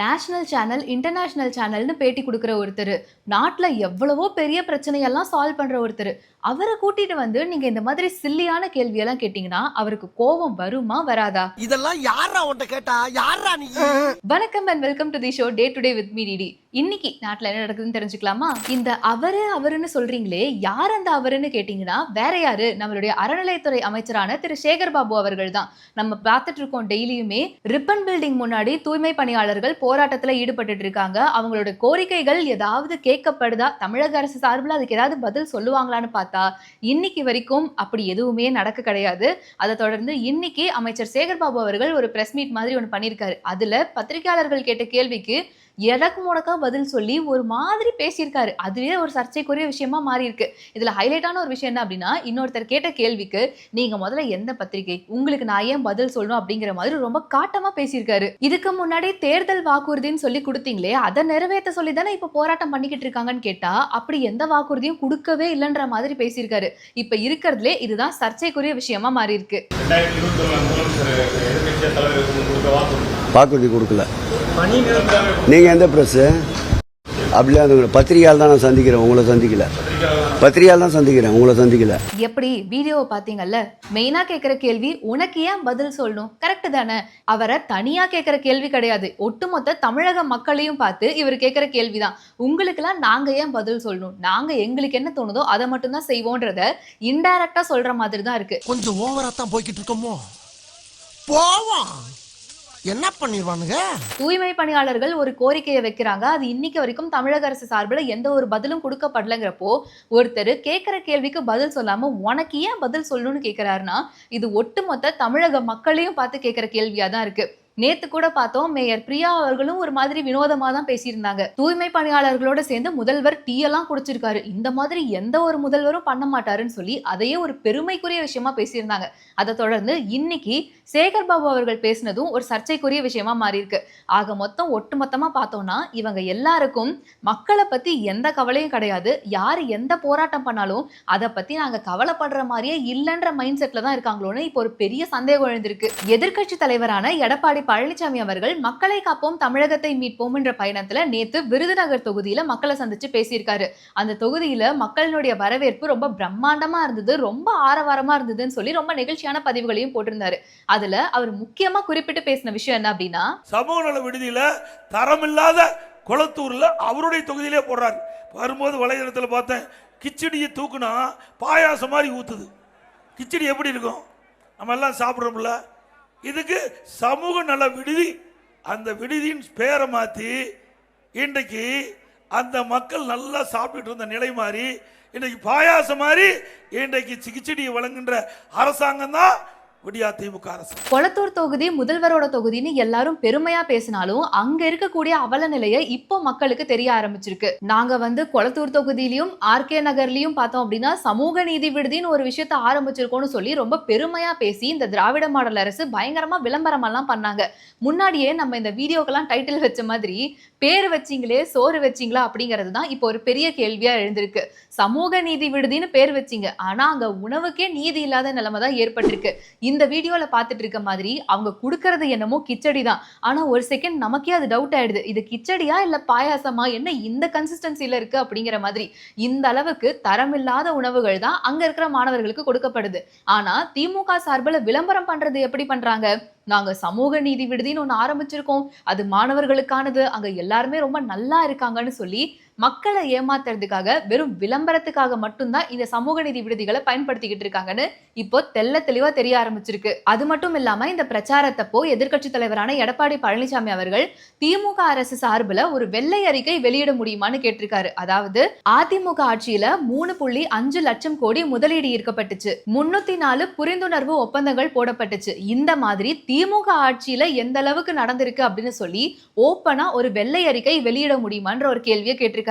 National channel international சேனல்னு பேட்டி கொடுக்குற ஒருத்தர். நாட்டில் எவ்வளவோ பெரிய பிரச்சனையெல்லாம் சால்வ் பண்ணுற ஒருத்தர். அவரை கூட்டிட்டு வந்து நீங்க இந்த மாதிரி சில்லியான கேள்வியெல்லாம் கேட்டீங்கன்னா அவருக்கு கோபம் வருமா வராதா? இதெல்லாம் யாரா உன்ட்ட கேட்டா? யாரா நீ? வணக்கம் and welcome to the show day to day with me DD இன்னைக்கு நாட்டில் என்ன நடக்குதுன்னு தெரிஞ்சுக்கலாமா? இந்த அவரு அவருன்னு சொல்றீங்களே யார் அந்த அவருன்னு கேட்டீங்கன்னா வேற யாரு? நம்மளுடைய அறநிலையத்துறை அமைச்சரான திரு. சேகர் பாபு அவர்கள் தான் நம்ம பார்த்துட்டு இருக்கோம் டெய்லியுமே ரிப்பன் பில்டிங் முன்னாடி தூய்மை பணியாளர்கள் போராட்டத்துல ஈடுபட்டு இருக்காங்க. அவங்களோட கோரிக்கைகள் ஏதாவது கேட்கப்படுதா? தமிழக அரசு சார்பில் அதுக்கு ஏதாவது பதில் சொல்லுவாங்களான்னு பார்த்தா இன்னைக்கு வரைக்கும் அப்படி எதுவுமே நடக்க கிடையாது. அதை தொடர்ந்து இன்னைக்கு அமைச்சர் சேகர் பாபு அவர்கள் ஒரு பிரஸ் மீட் மாதிரி ஒன்று பண்ணியிருக்காரு. அதுல பத்திரிகையாளர்கள் கேட்ட கேள்விக்கு எடக்கு முடக்கா பதில் சொல்லி ஒரு மாதிரி பேசியிருக்காரு. அதுவே ஒரு சர்ச்சைக்குரிய விஷயமா மாறி இருக்கு இதுல ஹைலைட்டான ஒரு விஷயம் என்ன அப்படின்னா இன்னொருத்தர் கேட்ட கேள்விக்கு நீங்க முதல்ல எந்த பத்திரிகை? உங்களுக்கு நான் ஏன் பதில் சொல்லணும்? அப்படிங்கிற மாதிரி ரொம்ப காட்டமா பேசியிருக்காரு. இதுக்கு முன்னாடி தேர்தல் வாக்குறுதின்னு சொல்லி கொடுத்தீங்களே அதை நிறைவேற்ற சொல்லி தானே இப்ப போராட்டம் பண்ணிக்கிட்டு இருக்காங்கன்னு கேட்டா அப்படி எந்த வாக்குறுதியும் கொடுக்கவே இல்லைன்ற மாதிரி பேசியிருக்காரு. இப்ப இருக்கிறதுலே இதுதான் சர்ச்சைக்குரிய விஷயமா மாறி இருக்கு வாக்குறுதி கொடுக்கல. நீங்கள் எந்த ப்ரெஸ்ஸு அப்படியே அந்த பத்திரிகையால் தான் நான் சந்திக்கிறேன். உங்களை சந்திக்கல. பத்திரிகையால் தான் சந்திக்கிறேன். உங்களை சந்திக்கல. எப்படி? வீடியோவை பார்த்தீங்கல்ல? மெயினா கேட்குற கேள்வி உனக்கு ஏன் பதில் சொல்லணும்? கரெக்ட் தானே. அவரை தனியா கேட்குற கேள்வி கிடையாது. ஒட்டுமொத்த தமிழக மக்களையும் பார்த்து இவர் கேட்குற கேள்விதான். உங்களுக்கெல்லாம் நாங்க ஏன் பதில் சொல்லணும்? நாங்க எங்களுக்கு என்ன தோணுதோ அதை மட்டும்தான் செய்வோன்றத இன்டைரக்டா சொல்ற மாதிரி தான் இருக்கு. கொஞ்சம் ஓவரா தான் போய்கிட்டு இருக்கோமோ? போவோம். என்ன பண்ணிடுவானுங்க தூய்மை பணியாளர்கள் ஒரு கோரிக்கையை வைக்கிறாங்க. அது இன்னைக்கு வரைக்கும் தமிழக அரசு சார்பில் எந்த ஒரு பதிலும் கொடுக்கப்படலைங்கிறப்போ ஒருத்தர் கேட்குற கேள்விக்கு பதில் சொல்லாம உனக்கு ஏன் பதில் சொல்லணும்னு கேட்கிறாருன்னா இது ஒட்டுமொத்த தமிழக மக்களையும் பார்த்து கேட்குற கேள்வியாக தான் இருக்கு. நேத்து கூட பார்த்தோம் மேயர் பிரியா அவர்களும் ஒரு மாதிரி வினோதமா தான் பேசியிருந்தாங்க. தூய்மை பணியாளர்களோட சேர்ந்து முதல்வர் டீ எல்லாம் குடிச்சிருக்காரு. இந்த மாதிரி எந்த ஒரு முதல்வரும் பண்ண மாட்டாருன்னு சொல்லி அதையே ஒரு பெருமைக்குரிய விஷயமா பேசியிருந்தாங்க. அதை தொடர்ந்து இன்னைக்கு சேகர் பாபு அவர்கள் பேசினதும் ஒரு சர்ச்சைக்குரிய விஷயமா மாறி இருக்கு ஆக மொத்தம் ஒட்டுமொத்தமா பார்த்தோம்னா இவங்க எல்லாருக்கும் மக்களை பத்தி எந்த கவலையும் கிடையாது. யார் எந்த போராட்டம் பண்ணாலும் அதை பத்தி நாங்க கவலைப்படுற மாதிரியே இல்லைன்ற மைண்ட் செட்ல தான் இருக்காங்களோன்னு இப்போ ஒரு பெரிய சந்தேகம் எழுந்திருக்கு. எதிர்க்கட்சி தலைவரான எடப்பாடி பழனிசாமி அவர்கள் மக்களை காப்போம் தமிழகத்தை மீட்போம் என்ற பயணத்துல நேத்து விருதுநகர் தொகுதியில மக்களை சந்திச்சு பேசியிருக்காரு. அந்த தொகுதியில மக்களினுடைய வரவேற்பு ரொம்ப பிரம்மாண்டமா இருந்தது ரொம்ப ஆரவாரமா இருந்ததுன்னு சொல்லி ரொம்ப நிகழ்ச்சியான பதிவுகளையும் போட்டிருந்தாரு. அதுல அவர் முக்கியமா குறிப்பிட்டு பேசின விஷயம் என்ன அப்படின்னா சமூக நல விடுதியில தரமில்லாத குளத்தூர்ல அவருடைய தொகுதியிலே போடுறாரு. வரும்போது வலைதளத்தில் பார்த்தேன் கிச்சடியை தூக்குனா பாயாசம் மாதிரி ஊத்துது. கிச்சடி எப்படி இருக்கும்? நம்ம எல்லாம் சாப்பிட்றோம்ல. இதுக்கு சமூக நல விடுதி அந்த விடுதியின் பேரை மாற்றி இன்றைக்கு அந்த மக்கள் நல்லா சாப்பிட்டுட்டு இருந்த நிலை மாறி இன்றைக்கு பாயாசம் மாதிரி இன்றைக்கு சிகிச்சடியை வழங்குகின்ற அரசாங்கம் தான் விடியா திமுக அரசு. கொளத்தூர் தொகுதி முதல்வரோட தொகுதின்னு எல்லாரும் பெருமையா பேசினாலும் அங்க இருக்கக்கூடிய அவல நிலையை இப்போ மக்களுக்கு தெரிய ஆரம்பிச்சிருக்கு. நாங்க வந்து கொளத்தூர் தொகுதியிலயும் ஆர்கே நகர்லயும் பார்த்தோம் அப்படின்னா சமூக நீதி விடுதின்னு ஒரு விஷயத்த ஆரம்பிச்சிருக்கோம்னு சொல்லி ரொம்ப பெருமையா பேசி இந்த திராவிட மாடல் அரசு பயங்கரமா விளம்பரமெல்லாம் பண்ணாங்க. முன்னாடியே நம்ம இந்த வீடியோக்கெல்லாம் டைட்டில் வச்ச மாதிரி பேர் வச்சீங்களே சோறு வச்சீங்களா அப்படிங்கிறது தான் இப்போ ஒரு பெரிய கேள்வியாக எழுந்திருக்கு. சமூக நீதி விடுதின்னு பேர் வச்சீங்க. ஆனால் அங்கே உணவுக்கே நீதி இல்லாத நிலைமை தான் ஏற்பட்டிருக்கு. இந்த வீடியோவில் பார்த்துட்டு இருக்க மாதிரி அவங்க கொடுக்கறது என்னமோ கிச்சடி தான். ஆனால் ஒரு செகண்ட் நமக்கே அது டவுட் ஆயிடுது. இது கிச்சடியா இல்லை பாயாசமா? என்ன இந்த கன்சிஸ்டன்சியில் இருக்கு அப்படிங்கிற மாதிரி. இந்த அளவுக்கு தரமில்லாத உணவுகள் தான் அங்கே இருக்கிற மாணவர்களுக்கு கொடுக்கப்படுது. ஆனால் திமுக சார்பில் விளம்பரம் பண்ணுறது எப்படி பண்ணுறாங்க நாங்க சமூக நீதி விடுதின்னு ஒன்று ஆரம்பிச்சிருக்கோம். அது மாணவர்களுக்கானது. அங்க எல்லாருமே ரொம்ப நல்லா இருக்காங்கன்னு சொல்லி மக்களை ஏமாத்துறதுக்காக வெறும் விளம்பரத்துக்காக மட்டும்தான் இந்த சமூக நீதி விடுதிகளை பயன்படுத்திக்கிட்டு இருக்காங்கன்னு இப்போ தெள்ள தெளிவா தெரிய ஆரம்பிச்சிருக்கு. அது மட்டும் இல்லாம இந்த பிரச்சாரத்தப்போ எதிர்க்கட்சி தலைவரான எடப்பாடி பழனிசாமி அவர்கள் திமுக அரசு சார்பில் ஒரு வெள்ளை அறிக்கை வெளியிட முடியுமான்னு கேட்டிருக்காரு. அதாவது அதிமுக ஆட்சியில மூணு புள்ளி அஞ்சு லட்சம் கோடி முதலீடு ஈர்க்கப்பட்டுச்சு. முன்னூத்தி நாலு புரிந்துணர்வு ஒப்பந்தங்கள் போடப்பட்டுச்சு. இந்த மாதிரி திமுக ஆட்சியில எந்த அளவுக்கு நடந்திருக்கு அப்படின்னு சொல்லி ஓப்பனா ஒரு வெள்ளை அறிக்கை வெளியிட முடியுமான்ற ஒரு கேள்வியை கேட்டிருக்காரு.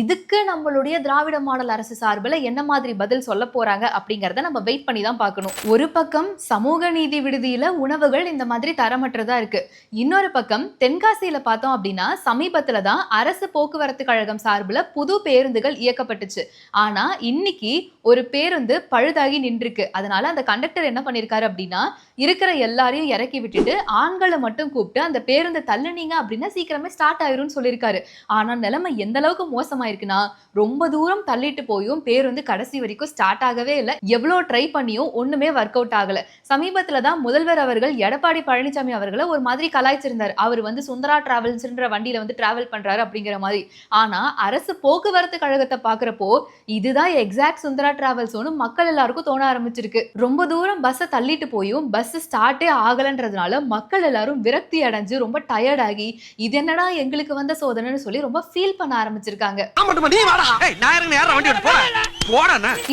இதுக்கு நம்மளுடைய திராவிட மாடல் அரசு சார்பில் என்ன மாதிரி பதில் சொல்ல போறாங்க அப்படிங்கிறத நம்ம வெயிட் பண்ணி தான் பார்க்கணும். ஒரு பக்கம் சமூக நீதி விடுதியில உணவுகள் இந்த மாதிரி தரமற்றதா இருக்கு. இன்னொரு பக்கம் தென்காசியில பார்த்தோம் அப்படின்னா சமீபத்துல தான் அரசு போக்குவரத்து கழகம் சார்பில் புது பேருந்துகள் இயக்கப்பட்டுச்சு. ஆனா இன்னைக்கு ஒரு பேருந்து பழுதாகி நின்றுருக்கு. அதனால அந்த கண்டக்டர் என்ன பண்ணியிருக்காரு அப்படின்னா இருக்கிற எல்லாரையும் இறக்கி விட்டுட்டு ஆண்களை மட்டும் கூப்பிட்டு அந்த பேருந்து தள்ளுனீங்க அப்படின்னா சீக்கிரமே ஸ்டார்ட் ஆயிரும்னு சொல்லியிருக்காரு. ஆனால் நிலைமை எந்த அளவுக்கு மோசமாயிருக்குன்னா ரொம்ப தூரம் தள்ளிட்டு போயும் பேருந்து கடைசி வரைக்கும் ஸ்டார்ட் ஆகவே இல்லை. எவ்வளோ ட்ரை பண்ணியும் ஒன்றுமே ஒர்க் அவுட் ஆகலை. சமீபத்தில் தான் முதல்வர் அவர்கள் எடப்பாடி பழனிசாமி அவர்களை ஒரு மாதிரி கலாய்ச்சிருந்தார். அவர் வந்து சுந்தரா டிராவல்ஸ்ன்ற வண்டியில் வந்து டிராவல் பண்ணுறாரு அப்படிங்கிற மாதிரி. ஆனால் அரசு போக்குவரத்து கழகத்தை பார்க்குறப்போ இதுதான் எக்ஸாக்ட் சுந்தரா டிராவல்ஸ்னு மக்கள் எல்லாருக்கும் தோண ஆரம்பிச்சிருக்கு. ரொம்ப தூரம் பஸ்ஸை தள்ளிட்டு போயும் பஸ் ஸ்டார்ட்டே ஆகலன்றதுனால மக்கள் எல்லாரும் விரக்தி அடைஞ்சு ரொம்ப டயர்ட் ஆகி இது என்னடா எங்களுக்கு வந்த சோதனைன்னு சொல்லி ரொம்ப ஃபீல் பண்ண ஆரம்பிச்சிருக்காங்க.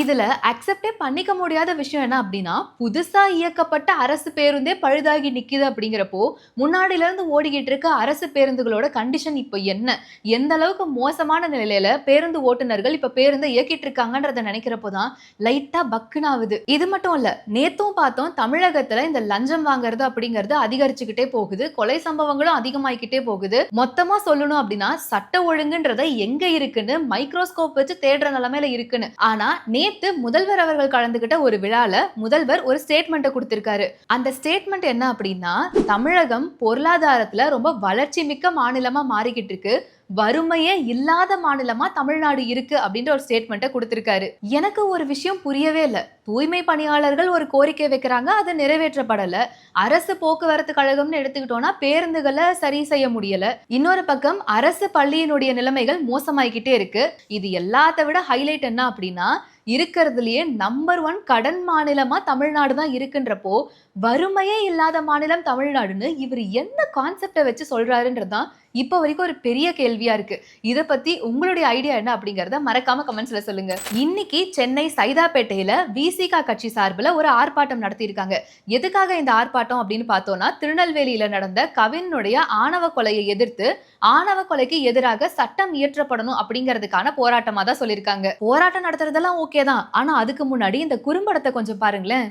இதுல அக்செப்டே பண்ணிக்க முடியாத விஷயம் என்ன அப்படின்னா புதுசா இயக்கப்பட்ட அரசு பேருந்தே பழுதாகி நிக்குது அப்படிங்கிறப்போ முன்னாடில இருந்து ஓடிக்கிட்டு இருக்க அரசு பேருந்துகளோட கண்டிஷன் இப்போ என்ன? எந்த அளவுக்கு மோசமான நிலையில பேருந்து ஓட்டுநர்கள் இப்ப பேருந்தை இயக்கிட்டு இருக்காங்கன்றத நினைக்கிறப்போ தான் லைட்டா பக்குன்னு ஆகுது இது மட்டும் இல்ல நேத்தும் பார்த்தோம் தமிழகத்துல இந்த லஞ்சம் வாங்குறது அப்படிங்கிறது அதிகரிச்சுக்கிட்டே போகுது. கொலை சம்பவங்களும் அதிகமாயிக்கிட்டே போகுது. மொத்தமா சொல்லணும் அப்படின்னா சட்ட ஒழுங்குன்றத எங்க இருக்குன்னு மைக்ரோஸ்கோப் வச்சு தேடுற நிலைமையில இருக்குன்னு. ஆனா நேத்து முதல்வர் அவர்கள் கலந்துகிட்ட ஒரு விழால முதல்வர் ஒரு ஸ்டேட்மெண்ட்டை கொடுத்திருக்காரு. அந்த ஸ்டேட்மெண்ட் என்ன அப்படின்னா தமிழகம் பொருளாதாரத்துல ரொம்ப வளர்ச்சி மிக்க மாநிலமா மாறிக்கிட்டு இருக்கு. வறுமையே இல்லாத மாநிலமா தமிழ்நாடு இருக்கு அப்படின்ற ஒரு ஸ்டேட்மெண்ட்டை கொடுத்திருக்காரு. எனக்கு ஒரு விஷயம் புரியவே இல்லை. தூய்மை பணியாளர்கள் ஒரு கோரிக்கை வைக்கிறாங்க அது நிறைவேற்றப்படல. அரசு போக்குவரத்து கழகம்னு எடுத்துக்கிட்டோம்னா பேருந்துகளை சரி செய்ய முடியல. இன்னொரு பக்கம் அரசு பள்ளியினுடைய நிலைமைகள் மோசமாயிக்கிட்டே இருக்கு. இது எல்லாத்த விட ஹைலைட் என்ன அப்படின்னா இருக்கிறதுலயே நம்பர் ஒன் கடன் மாநிலமா தமிழ்நாடு தான் இருக்குன்றப்போ வறுமையே இல்லாத மாநிலம் தமிழ்நாடுன்னு இவர் என்ன கான்செப்டை வச்சு சொல்கிறாருன்றது தான் இப்போ வரைக்கும் ஒரு பெரிய கேள்வியா இருக்கு. இதை பத்தி உங்களுடைய ஐடியா என்ன அப்படிங்கறத மறக்காம கமெண்ட்ஸ்ல சொல்லுங்க. இன்னைக்கு சென்னை சைதாப்பேட்டையில விசிகா கட்சி சார்பில் ஒரு ஆர்ப்பாட்டம் நடத்தியிருக்காங்க. எதுக்காக இந்த ஆர்ப்பாட்டம் அப்படின்னு பார்த்தோம்னா திருநெல்வேலியில நடந்த கவினுடைய ஆணவ கொலையை எதிர்த்து ஆணவ கொலைக்கு எதிராக சட்டம் இயற்றப்படணும் அப்படிங்கிறதுக்கான போராட்டமா தான் சொல்லியிருக்காங்க. போராட்டம் நடத்துறதெல்லாம் ஓகே தான். ஆனா அதுக்கு முன்னாடி இந்த குறும்படத்தை கொஞ்சம் பாருங்களேன்.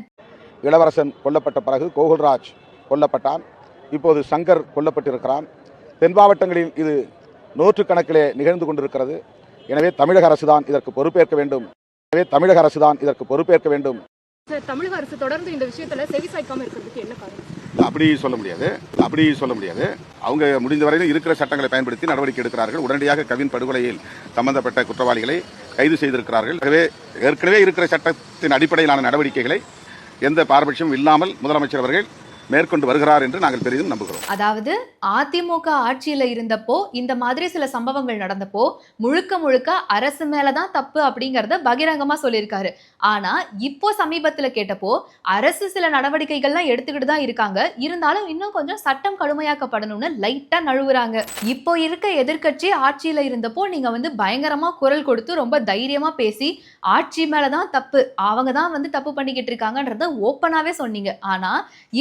இளவரசன் கொல்லப்பட்ட பிறகு கோகுல்ராஜ் கொல்லப்பட்டான். இப்போது சங்கர் கொல்லப்பட்டிருக்கிறான். தென் மாவட்டங்களில் இது நூற்றுக்கணக்கிலே நிகழ்ந்து கொண்டிருக்கிறது. எனவே தமிழக அரசுதான் இதற்கு பொறுப்பேற்க வேண்டும். எனவே தமிழக அரசுதான் இதற்கு பொறுப்பேற்க வேண்டும். சார் தமிழக அரசு தொடர்ந்து இந்த விஷயத்துல செவி சாய்க்காம இருக்கிறதுக்கு என்ன காரணம்? அப்படி சொல்ல முடியாது. அப்படி சொல்ல முடியாது. அவங்க முடிந்த வரையிலும் இருக்கிற சட்டங்களை பயன்படுத்தி நடவடிக்கை எடுக்கிறார்கள். உடனடியாக கவின் படுகொலையில் சம்பந்தப்பட்ட குற்றவாளிகளை கைது செய்திருக்கிறார்கள். எனவே ஏற்கனவே இருக்கிற சட்டத்தின் அடிப்படையிலான நடவடிக்கைகளை எந்த பாரபட்சமும் இல்லாமல் முதலமைச்சர் அவர்கள் மேற்கொண்டு வருகிறார் என்று நாங்கள் பெரிதும் நம்புகிறோம். அதாவது அதிமுக ஆட்சியில இருந்தப்போ இந்த மாதிரி சில சம்பவங்கள் நடந்தப்போ முழுக்க முழுக்க அரசு மேலதான் தப்பு அப்படிங்கறத பகிரங்கமா சொல்லியிருக்காரு. ஆனா இப்போ சமீபத்துல கேட்டப்போ அரசு சில நடவடிக்கைகள்லாம் எடுத்துக்கிட்டு தான் இருக்காங்க. இருந்தாலும் இன்னும் கொஞ்சம் சட்டம் கடுமையாக்கப்படணும்னு லைட்டா நழுவுறாங்க. இப்போ இருக்க எதிர்க்கட்சி ஆட்சியில இருந்தப்போ நீங்க வந்து பயங்கரமா குரல் கொடுத்து ரொம்ப தைரியமா பேசி ஆட்சி மேலதான் தப்பு அவங்க தான் வந்து தப்பு பண்ணிக்கிட்டு இருக்காங்கன்றத ஓப்பனாவே சொன்னீங்க. ஆனா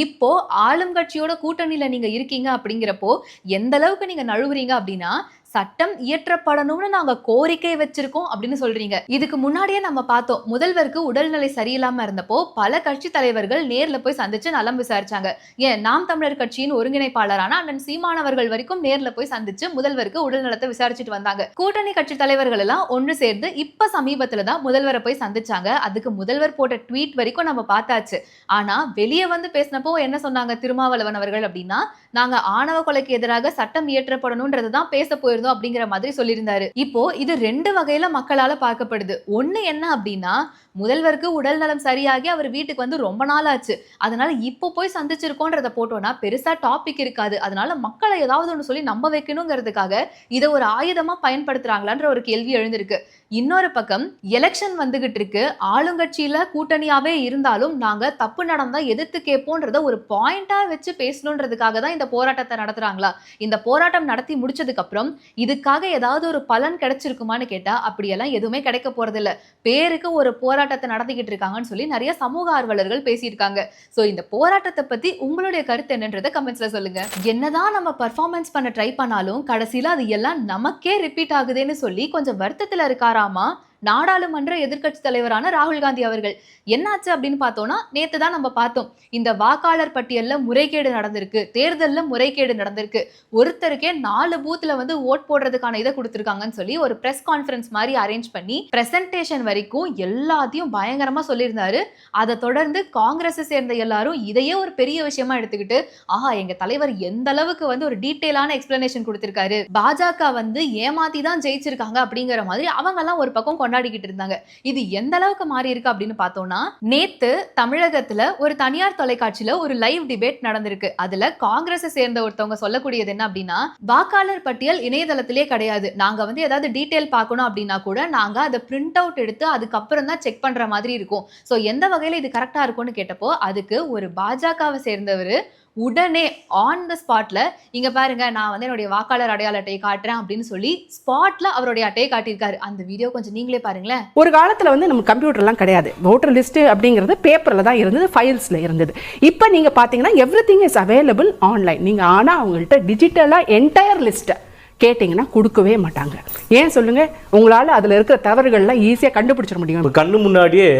இப்போ ஆளும் கட்சியோட கூட்டணியில நீங்க இருக்கீங்க அப்படிங்கிறப்போ எந்த அளவுக்கு நீங்க நழுவுறீங்க அப்படின்னா சட்டம் இயற்றப்படணும்னு நாங்க கோரிக்கை வச்சிருக்கோம் அப்படின்னு சொல்றீங்க. இதுக்கு முன்னாடியே நம்ம பார்த்தோம் முதல்வருக்கு உடல்நிலை சரியில்லாம இருந்தப்போ பல கட்சி தலைவர்கள் நேர்ல போய் சந்திச்சு நலம் விசாரிச்சாங்க. ஏன் நாம் தமிழர் கட்சியின் ஒருங்கிணைப்பாளரான அண்ணன் சீமானவர்கள் வரைக்கும் நேர்ல போய் சந்திச்சு முதல்வருக்கு உடல்நலத்தை விசாரிச்சுட்டு வந்தாங்க. கூட்டணி கட்சி தலைவர்கள் எல்லாம் ஒன்று சேர்ந்து இப்ப சமீபத்துல தான் முதல்வரை போய் சந்திச்சாங்க. அதுக்கு முதல்வர் போட்ட ட்வீட் வரைக்கும் நம்ம பார்த்தாச்சு. ஆனா வெளியே வந்து பேசினப்போ என்ன சொன்னாங்க திருமாவளவன் அவர்கள் அப்படின்னா நாங்க ஆணவ கொலைக்கு எதிராக சட்டம் இயற்றப்படணும்ன்றது தான் பேச போயிருந்தோம். அப்படிங்கிற மாதிரி சொல்லியிருந்தாரு. இப்போ இது ரெண்டு வகையில மக்களால பார்க்கப்படுது. ஒண்ணு என்ன அப்படின்னா முதல்வருக்கு உடல் நலம் சரியாகி அவர் வீட்டுக்கு வந்து ரொம்ப நாள் ஆச்சு. அதனால இப்போ போய் சந்திச்சிருக்கோன்றத போட்டோம்னா பெருசா டாபிக் இருக்காது. அதனால மக்களை ஏதாவது ஒன்று சொல்லி நம்ப வைக்கணுங்கிறதுக்காக இதை ஒரு ஆயுதமா பயன்படுத்துறாங்களான்ற ஒரு கேள்வி எழுந்திருக்கு. இன்னொரு பக்கம் எலெக்ஷன் வந்துகிட்டு இருக்கு ஆளுங்கட்சியில கூட்டணியாவே இருந்தாலும் நாங்க தப்பு நடந்தா எதிர்த்து கேட்போன்றத ஒரு பாயிண்டா வச்சு பேசணுன்றதுக்காக தான் இந்த போராட்டத்தை நடத்துறாங்களா? இந்த போராட்டம் நடத்தி முடிச்சதுக்கு அப்புறம் இதுக்காக ஏதாவது ஒரு பலன் கிடைச்சிருக்குமான்னு கேட்டா அப்படியெல்லாம் எதுவுமே கிடைக்க போறதில்ல. பேருக்கு ஒரு போராட்டத்தை நடத்திக்கிட்டு இருக்காங்கன்னு சொல்லி நிறைய சமூக ஆர்வலர்கள் பேசியிருக்காங்க. சோ இந்த போராட்டத்தை பத்தி உங்களுடைய கருத்து என்னன்றதை கமெண்ட்ஸ்ல சொல்லுங்க. என்னதான் நம்ம பர்ஃபார்மன்ஸ் பண்ண ட்ரை பண்ணாலும் கடைசியில அது எல்லாம் நமக்கே ரிப்பீட் ஆகுதுன்னு சொல்லி கொஞ்சம் வருத்தத்துல இருக்காராமா நாடாளுமன்ற எதிர்க்கட்சி தலைவரான ராகுல் காந்தி அவர்கள். என்னாச்சு அப்படின்னு பார்த்தோம்னா நேத்து தான் நம்ம பார்த்தோம். இந்த வாக்காளர் பட்டியல்ல முறைகேடு நடந்திருக்கு. தேர்தலில் முறைகேடு நடந்திருக்கு. ஒருத்தருக்கே நாலு பூத்ல வந்து ஓட் போடுறதுக்கான இதை கொடுத்துருக்காங்கன்னு சொல்லி ஒரு ப்ரெஸ் கான்ஃபரன்ஸ் மாதிரி அரேஞ்ச் பண்ணி பிரசன்டேஷன் வரைக்கும் எல்லாத்தையும் பயங்கரமா சொல்லியிருந்தாரு. அதை தொடர்ந்து காங்கிரஸை சேர்ந்த எல்லாரும் இதையே ஒரு பெரிய விஷயமா எடுத்துக்கிட்டு ஆஹா எங்க தலைவர் எந்த அளவுக்கு வந்து ஒரு டீட்டெயிலான எக்ஸ்பிளனேஷன் கொடுத்திருக்காரு. பாஜக வந்து ஏமாத்தி தான் ஜெயிச்சிருக்காங்க அப்படிங்கிற மாதிரி அவங்க எல்லாம் ஒரு பக்கம் கொண்டாடிக்கிட்டு இருந்தாங்க. இது எந்த அளவுக்கு மாறி இருக்கு அப்படின்னு பார்த்தோம்னா நேத்து தமிழகத்துல ஒரு தனியார் தொலைக்காட்சியில ஒரு லைவ் டிபேட் நடந்திருக்கு. அதுல காங்கிரஸை சேர்ந்த ஒருத்தவங்க சொல்லக்கூடியது என்ன அப்படின்னா வாக்காளர் பட்டியல் இணையதளத்திலே கிடையாது. நாங்க வந்து ஏதாவது டீட்டெயில் பார்க்கணும் அப்படின்னா கூட நாங்க அதை பிரிண்ட் அவுட் எடுத்து அதுக்கப்புறம் தான் செக் பண்ற மாதிரி இருக்கும். ஸோ எந்த வகையில இது கரெக்டா இருக்கும்னு கேட்டப்போ அதுக்கு ஒரு பாஜகவை சேர்ந்தவர் உடனே ஆன் த ஸ்பாட்ல இங்க பாருங்க நான் வந்து என்னுடைய வாக்காளர் அடையாள அட்டையை காட்டுறேன் அப்படின்னு சொல்லி ஸ்பாட்ல அவருடைய அட்டையை காட்டியிருக்காரு. அந்த வீடியோ கொஞ்சம் நீங்களே பாருங்களேன். ஒரு காலத்தில் வந்து நம்ம கம்ப்யூட்டர்லாம் கிடையாது. ஓட்டர் லிஸ்ட்டு அப்படிங்கிறது பேப்பரில் தான் இருந்தது ஃபைல்ஸில் இருந்தது. இப்போ நீங்கள் பார்த்தீங்கன்னா everything is available online நீங்கள் ஆனால் அவங்கள்ட்ட டிஜிட்டலாக என்டையர் லிஸ்ட்டை கேட்டிங்கன்னா கொடுக்கவே மாட்டாங்க. ஏன் சொல்லுங்கள் உங்களால் அதில் இருக்கிற தவறுகள்லாம் ஈஸியாக கண்டுபிடிச்சிட முடியும். இப்போ கண்ணு முன்னாடியே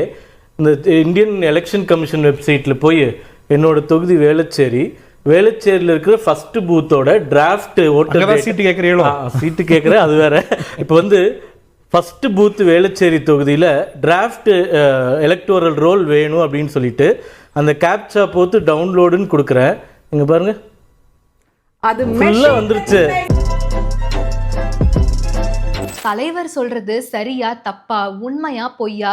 இந்த இந்தியன் எலெக்ஷன் கமிஷன் வெப்சைட்டில் போய் என்னோட தொகுதி வேளச்சேரி. வேளச்சேரியில் இருக்கிற ஃபர்ஸ்ட் பூத்தோட டிராஃப்ட் ஓட்டர் சீட்டு கேட்கறீங்களோ? சீட்டு கேட்குறேன் அது வேற. இப்போ வந்து ஃபர்ஸ்ட் பூத் வேளச்சேரி தொகுதியில் டிராஃப்ட் எலக்டோரல் ரோல் வேணும் அப்படின்னு சொல்லிட்டு அந்த கேப்சா போத்து டவுன்லோடுன்னு கொடுக்குறேன். இங்கே பாருங்க. அது ஃபுல்லாக வந்துருச்சு. தலைவர் சொல்றது சரியா தப்பா உண்மையா பொய்யா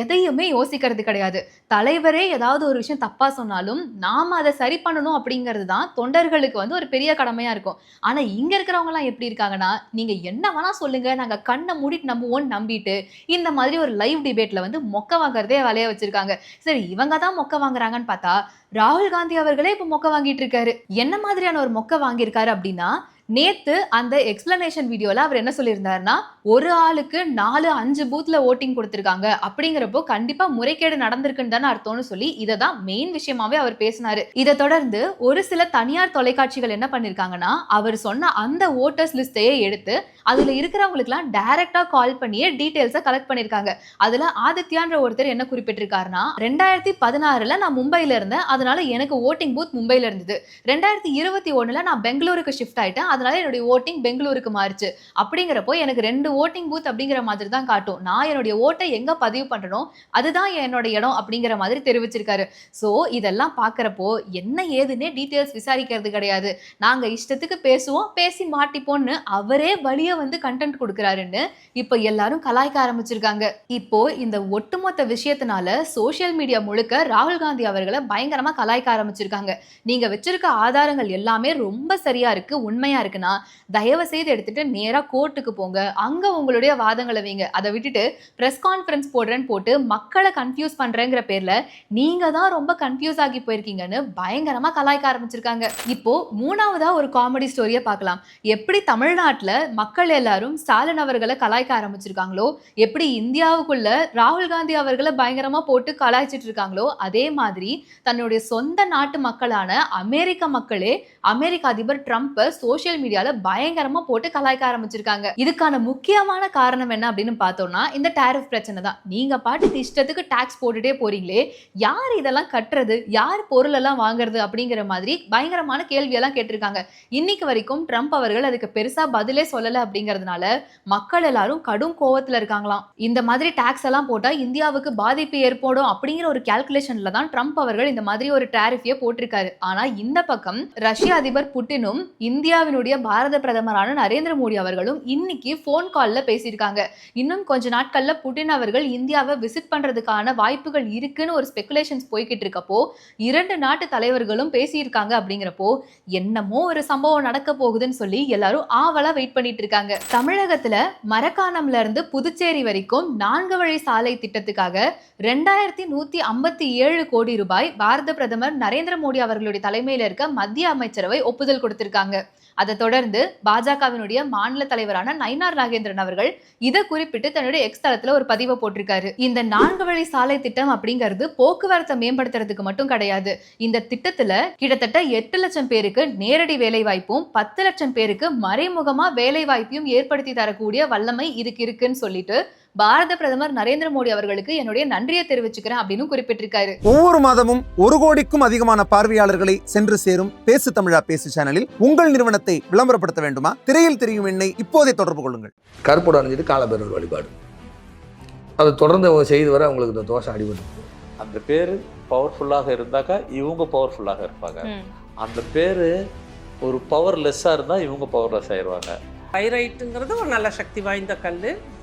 எதையுமே யோசிக்கிறது கிடையாது. தலைவரே ஏதாவது ஒரு விஷயம் தப்பா சொன்னாலும் நாம அதை சரி பண்ணணும் அப்படிங்கிறது தான் தொண்டர்களுக்கு வந்து ஒரு பெரிய கடமையா இருக்கும். ஆனா இங்க இருக்கிறவங்க எல்லாம் எப்படி இருக்காங்கன்னா நீங்க என்ன வேணா சொல்லுங்க நாங்க கண்ணை மூடிட்டு நம்புவோம் நம்பிட்டு இந்த மாதிரி ஒரு லைவ் டிபேட்ல வந்து மொக்க வாங்குறதே வேலையா வச்சிருக்காங்க. சரி இவங்க தான் மொக்க வாங்குறாங்கன்னு பார்த்தா ராகுல் காந்தி அவர்களே இப்ப மொக்க வாங்கிட்டு இருக்காரு. என்ன மாதிரியான ஒரு மொக்க வாங்கியிருக்காரு அப்படின்னா நேத்து அந்த எக்ஸ்பிளனேஷன் வீடியோல அவர் என்ன சொல்லியிருந்தாருன்னா ஒரு ஆளுக்கு நாலு அஞ்சு பூத்ல ஓட்டிங் கொடுத்திருக்காங்க. அப்படிங்கிறப்போ கண்டிப்பா முறைகேடு நடந்திருக்குன்னு தானே அர்த்தம்னு சொல்லி இதை தான் மெயின் விஷயமாவே அவர் பேசினாரு. இதை தொடர்ந்து ஒரு சில தனியார் தொலைக்காட்சிகள் என்ன பண்ணிருக்காங்கன்னா அவர் சொன்ன அந்த ஓட்டர்ஸ் லிஸ்டையே எடுத்து அதுல இருக்கிறவங்களுக்குலாம் டைரக்டா கால் பண்ணியே டீட்டெயில்ஸை கலெக்ட் பண்ணிருக்காங்க. அதுல ஆதித்யான்ற ஒருத்தர் என்ன குறிப்பிட்டிருக்காருன்னா ரெண்டாயிரத்தி பதினாறுல நான் மும்பையில இருந்தேன். அதனால எனக்கு ஓட்டிங் பூத் மும்பையில இருந்தது. ரெண்டாயிரத்தி இருபத்தி ஒண்ணுல நான் பெங்களூருக்கு ஷிஃப்ட் ஆயிட்டேன். அதனால என்னுடைய ஓட்டிங் பெங்களூருக்கு மாறுச்சு. அப்படிங்கிறப்போ எனக்கு ரெண்டு ஓட்டிங் பூத் அப்படிங்கிற மாதிரி தான் காட்டும். நான் என்னுடைய ஓட்டை எங்க பதிவு பண்ணணும் அதுதான் என்னோட இடம் அப்படிங்கிற மாதிரி தெரிவிச்சிருக்காரு. ஸோ இதெல்லாம் பார்க்குறப்போ என்ன ஏதுன்னே டீட்டெயில்ஸ் விசாரிக்கிறது கிடையாது. நாங்க இஷ்டத்துக்கு பேசுவோம் பேசி மாட்டிப்போம்னு அவரே வழிய வந்து கண்டென்ட் கொடுக்குறாருன்னு இப்போ எல்லாரும் கலாய்க்க ஆரம்பிச்சிருக்காங்க. இப்போ இந்த ஒட்டுமொத்த விஷயத்தினால சோஷியல் மீடியா முழுக்க ராகுல் காந்தி அவர்களை பயங்கரமா கலாய்க்க ஆரம்பிச்சிருக்காங்க. நீங்க வச்சிருக்க ஆதாரங்கள் எல்லாமே ரொம்ப சரியா இருக்கு உண்மையா இருக்குன்னா தயவு செய்து எடுத்துட்டு நேரா கோர்ட்டுக்கு போங்க. அங்க உங்களுடைய வாதங்களை வைங்க. அதை விட்டுட்டு ப்ரெஸ் கான்ஃபரன்ஸ் போடுறேன்னு போட்டு மக்களை கன்ஃபியூஸ் பண்றேங்கிற பேர்ல நீங்க தான் ரொம்ப கன்ஃபியூஸ் ஆகி போயிருக்கீங்கன்னு பயங்கரமா கலாய்க்க ஆரம்பிச்சிருக்காங்க. இப்போ மூணாவதா ஒரு காமெடி ஸ்டோரியை பார்க்கலாம். எப்படி தமிழ்நாட்டில் மக்கள் எல்லாரும் ஸ்டாலின் அவர்களை கலாய்க்க ஆரம்பிச்சிருக்காங்களோ எப்படி இந்தியாவுக்குள்ள ராகுல் காந்தி அவர்களை பயங்கரமா போட்டு கலாய்ச்சிட்டு இருக்காங்களோ அதே மாதிரி தன்னுடைய சொந்த நாட்டு மக்களான அமெரிக்க மக்களே அமெரிக்க அதிபர் ட்ரம்ப்பை சோஷியல் மீடியால பயங்கரமா போட்டு கலாய்க்க ஆரம்பிச்சிருக்காங்க. இதுக்கான முக்கியமான காரணம் என்ன அப்படின்னு பார்த்தோம்னா இந்த டேரிஃப் பிரச்சனை தான். நீங்க பாட்டுக்கு இஷ்டத்துக்கு டாக்ஸ் போட்டுட்டே போறீங்களே யார் இதெல்லாம் கட்டுறது யார் பொருள் எல்லாம் வாங்குறது அப்படிங்கிற மாதிரி பயங்கரமான கேள்வியெல்லாம் கேட்டிருக்காங்க. இன்னைக்கு வரைக்கும் ட்ரம்ப் அவர்கள் அதுக்கு பெருசா பதிலே சொல்லல அப்படிங்கறதுனால மக்கள் எல்லாரும் கடும் கோவத்துல இருக்காங்களாம். இந்த மாதிரி டாக்ஸ் எல்லாம் போட்டா இந்தியாவுக்கு பாதிப்பு ஏற்படும் அப்படிங்கிற ஒரு கால்குலேஷன்ல தான் ட்ரம்ப் அவர்கள் இந்த மாதிரி ஒரு டேரிஃபியை போட்டிருக்காரு. ஆனா இந்த பக்கம் ரஷ்ய அதிபர் புட்டினும் இந்தியாவினுடைய பாரத பிரதமரான நரேந்திர மோடி அவர்களும் இன்னைக்கு ஃபோன் காலில் பேசியிருக்காங்க. இன்னும் கொஞ்ச நாட்கள்ல புட்டின் அவர்கள் இந்தியாவை விசிட் பண்றதுக்கான வாய்ப்புகள் இருக்குன்னு ஒரு ஸ்பெகுலேஷன்ஸ் போய்கிட்டு இருக்கப்போ இரண்டு நாட்டு தலைவர்களும் பேசியிருக்காங்க அப்படிங்கிறப்போ என்னமோ ஒரு சம்பவம் நடக்க போகுதுன்னு சொல்லி எல்லாரும் ஆவலா வெயிட் பண்ணிட்டு இருக்காங்க. தமிழகத்துல மரக்காணம்ல இருந்து புதுச்சேரி வரைக்கும் நான்கு வழி சாலை திட்டத்துக்காக ரெண்டாயிரத்தி நூத்தி ஐம்பத்தி ஏழு கோடி ரூபாய் பாரத பிரதமர் நரேந்திர மோடி அவர்களுடைய தலைமையில இருக்க மத்திய அமைச்சரவை ஒப்புதல் கொடுத்திருக்காங்க. அதை தொடர்ந்து பாஜகவினுடைய மாநில தலைவரான நயினார் நாகேந்திரன் அவர்கள் இதை குறிப்பிட்டு தன்னுடைய எக்ஸ் தளத்துல ஒரு பதிவை போட்டிருக்காரு. இந்த நான்கு வழி சாலை திட்டம் அப்படிங்கிறது போக்குவரத்தை மேம்படுத்துறதுக்கு மட்டும் கிடையாது. இந்த திட்டத்துல கிட்டத்தட்ட எட்டு லட்சம் பேருக்கு நேரடி வேலை வாய்ப்பும் பத்து லட்சம் பேருக்கு மறைமுகமா வேலை வாய்ப்பையும் ஏற்படுத்தி தரக்கூடிய வல்லமை இதுக்கு இருக்குன்னு சொல்லிட்டு பாரத பிரதமர் நரேந்திர மோடி அவர்களுக்கு என்னுடைய நன்றியை தெரிவிச்சுக்கிறேன் அப்படின்னு குறிப்பிட்டிருக்காரு. ஒவ்வொரு மாதமும் ஒரு கோடிக்கும் அதிகமான பார்வையாளர்களை சென்று சேரும் பேசு தமிழா பேசு சேனலில் உங்கள் நிறுவனத்தை விளம்பரப்படுத்த வேண்டுமா? திரையில் தெரியும் எண்ணை இப்போதே தொடர்பு கொள்ளுங்கள். கருப்போட அணிஞ்சிட்டு காலபேரர் வழிபாடு. அதை தொடர்ந்து அவங்க செய்து வர அவங்களுக்கு இந்த தோஷம் அடிபடும் அந்த பேர் பவர்ஃபுல்லாக இருந்தாக்கா இவங்க பவர்ஃபுல்லாக இருப்பாங்க. அந்த பேர் ஒரு பவர்லெஸ்ஸாக இருந்தால் இவங்க பவர்லெஸ் ஆயிடுவாங்க. பைரைட்டுங்கிறது ஒரு நல்ல சக்தி வாய்ந்த கல்